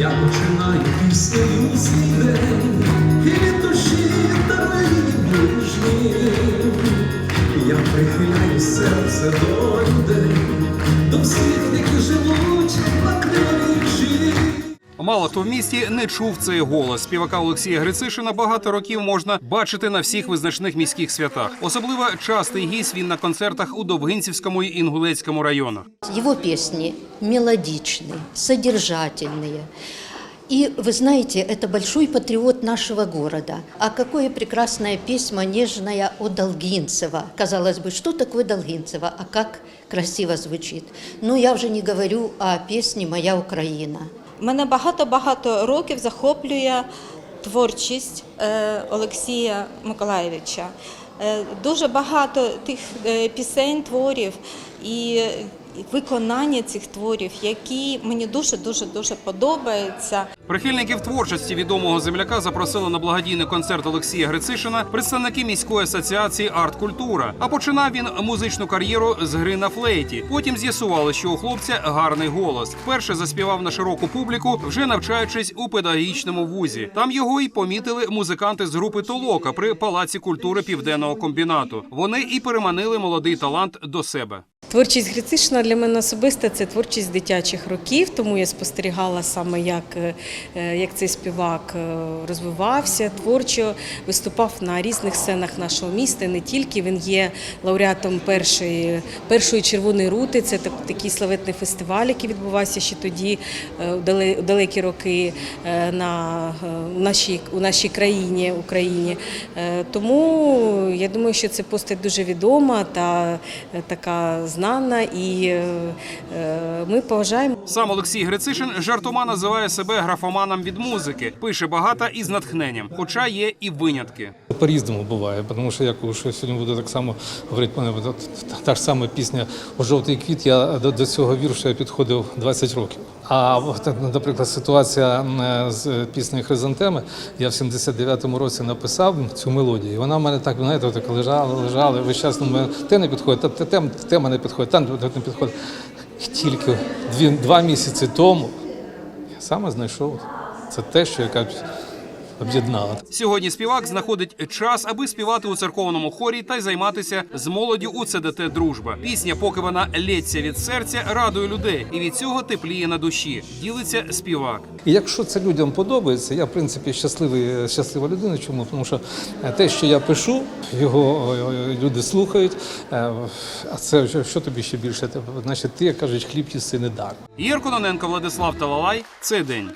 Я починаю піснею свій день, і від душі дарує ближні. Я прихиляю серце до людей, до всіх, Мало хто в місті не чув цей голос. Співака Олексія Грицишина багато років можна бачити на всіх визначних міських святах. Особливо частий гість він на концертах у Довгинцівському і Інгулецькому районах. Его песни мелодичные, содержательные. И вы знаете, это большой патриот нашего города. А какое прекрасное письмо нежное о Долгинцево. Казалось бы, что такое Долгинцево, а как красиво звучит. Ну, я уже не говорю о песне «Моя Украина». Мене багато-багато років захоплює творчість е, Олексія Миколаєвича. Е, Дуже багато тих е, пісень, творів і виконання цих творів, які мені дуже дуже дуже подобаються. Прихильників творчості відомого земляка запросили на благодійний концерт Олексія Грицишина представники міської асоціації арт-культура. А починав він музичну кар'єру з гри на флейті. Потім з'ясували, що у хлопця гарний голос. Вперше заспівав на широку публіку, вже навчаючись у педагогічному вузі. Там його й помітили музиканти з групи Толока при палаці культури південного комбінату. Вони і переманили молодий талант до себе. Творчість Грицишина для мене особисто це творчість дитячих років, тому я спостерігала саме, як, е, як цей співак е, розвивався творчо, виступав на різних сценах нашого міста. Не тільки він є лауреатом першої, першої червоної рути. Це такий славетний фестиваль, який відбувався ще тоді, е, у далекі роки е, на е, у нашій у нашій країні Україні. Е, Тому я думаю, що це постать дуже відома та е, така знана, і е, е, ми поважаємо. Сам Олексій Грицишин жартома називає себе графоманом від музики. Пише багато і з натхненням, хоча є і винятки. По-різному буває, тому що як що сьогодні буде так само говорити, пане, та, ж сама пісня о жовтий квіт. Я до, до цього вірша я підходив 20 років. А наприклад, ситуація з піснею Хризантеми, я в 79-му році написав цю мелодію. І вона в мене так, знаєте, так лежала, лежала. Весь час ну, мене те не підходить, та, те- тем- тема не підходить, там не підходить. І тільки дві, два місяці тому я саме знайшов це те, що яка об'єднала. Сьогодні співак знаходить час, аби співати у церковному хорі та й займатися з молоддю у ЦДТ Дружба. Пісня, поки вона лється від серця, радує людей, і від цього тепліє на душі. Ділиться співак. І якщо це людям подобається, я в принципі щасливий, щаслива людина. Чому? Тому що е, те, що я пишу, його е, люди слухають. е, А це що- тобі ще більше? Значить, ти як кажуть, хліб їсти не дар. Єр Кононенко, Владислав Талалай. Цей день.